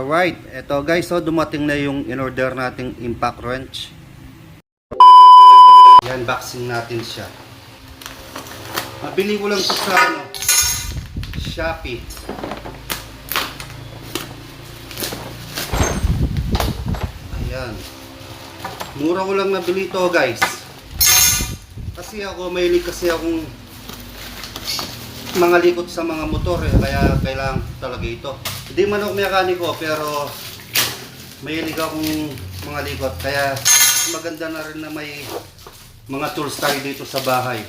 Alright, eto guys, so dumating na yung in-order nating impact wrench. Yan, boxing natin siya. Mabili ko lang ito sa ano, Shopee. Ayan. Mura ko lang nabili ito guys. Kasi ako, mahilig kasi akong mga likot sa mga motor eh, kaya kailangan talaga ito. Hindi man ako mekaniko pero mahilig akong mga likot kaya maganda na rin na may mga tools tayo dito sa bahay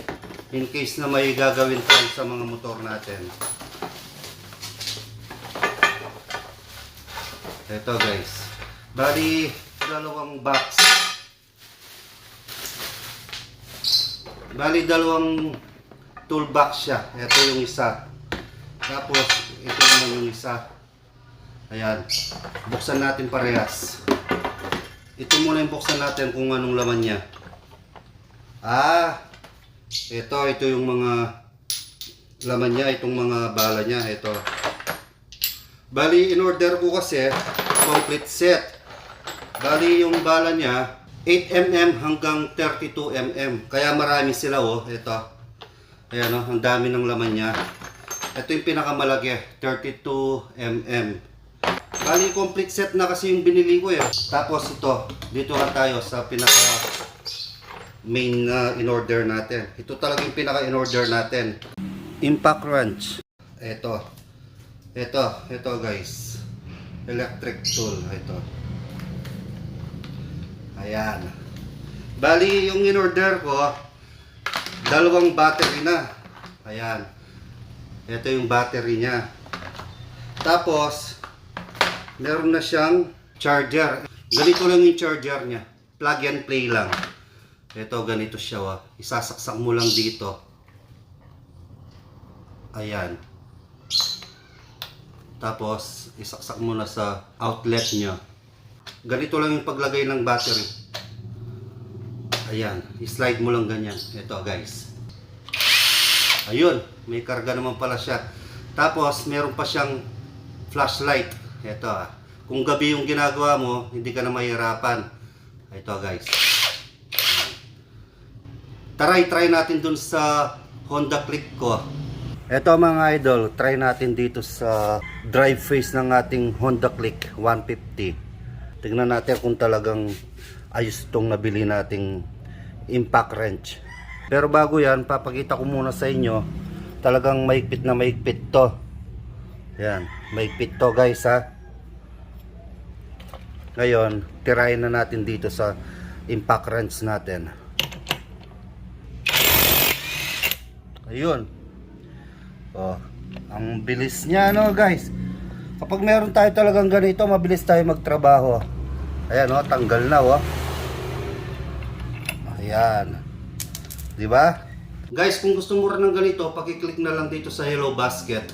in case na may gagawin tayo sa mga motor natin. Ito guys. Bali, dalawang box. Bali, dalawang toolbox siya. Ito yung isa. Tapos, ito naman yung isa. Ayan. Buksan natin parehas. Ito muna yung buksan natin kung anong laman niya. Ah, ito, ito yung mga laman niya, itong mga bala niya, ito. Bali, in order ko kasi, complete set. Bali, yung bala niya, 8mm hanggang 32mm. Kaya marami sila, oh, ito. Ayan, oh, ang dami ng laman niya. Ito yung pinakamalaki, 32mm. Bali, complete set na kasi yung binili ko eh. Tapos ito, dito na tayo sa pinaka main na in-order natin. Ito talaga yung pinaka in-order natin. Impact wrench. Ito. Ito, ito guys. Electric tool. Ito. Ayan. Bali, yung in-order ko, dalawang battery na. Ayan. Ito yung battery niya. Tapos, meron na siyang charger. Ganito lang yung charger niya. Plug and play lang. Ito, ganito siya. Wa. Isasaksak mo lang dito. Ayan. Tapos, isaksak mo na sa outlet niya. Ganito lang yung paglagay ng battery. Ayan. I-slide mo lang ganyan. Ito, guys. Ayun. May karga naman pala siya. Tapos, meron pa siyang flashlight. Ito, ah. Kung gabi yung ginagawa mo, hindi ka na mahirapan. Ito, guys. Tara, try natin dun sa Honda Click ko. Ito mga idol, try natin dito sa drive face ng ating Honda Click 150. Tingnan natin kung talagang ayos itong nabili nating impact wrench. Pero bago yan, papakita ko muna sa inyo, talagang maigpit na maigpit to. Yan, maigpit to guys ha. Ngayon, tirayin na natin dito sa impact wrench natin. Ayun. Oh, ang bilis niya no, guys. Kapag meron tayo talagang ganito, mabilis tayo magtrabaho. Ayan oh, tanggal na oh. Ayan. 'Di ba? Guys, kung gusto mo rin ng ganito, paki-click na lang dito sa Hello Basket.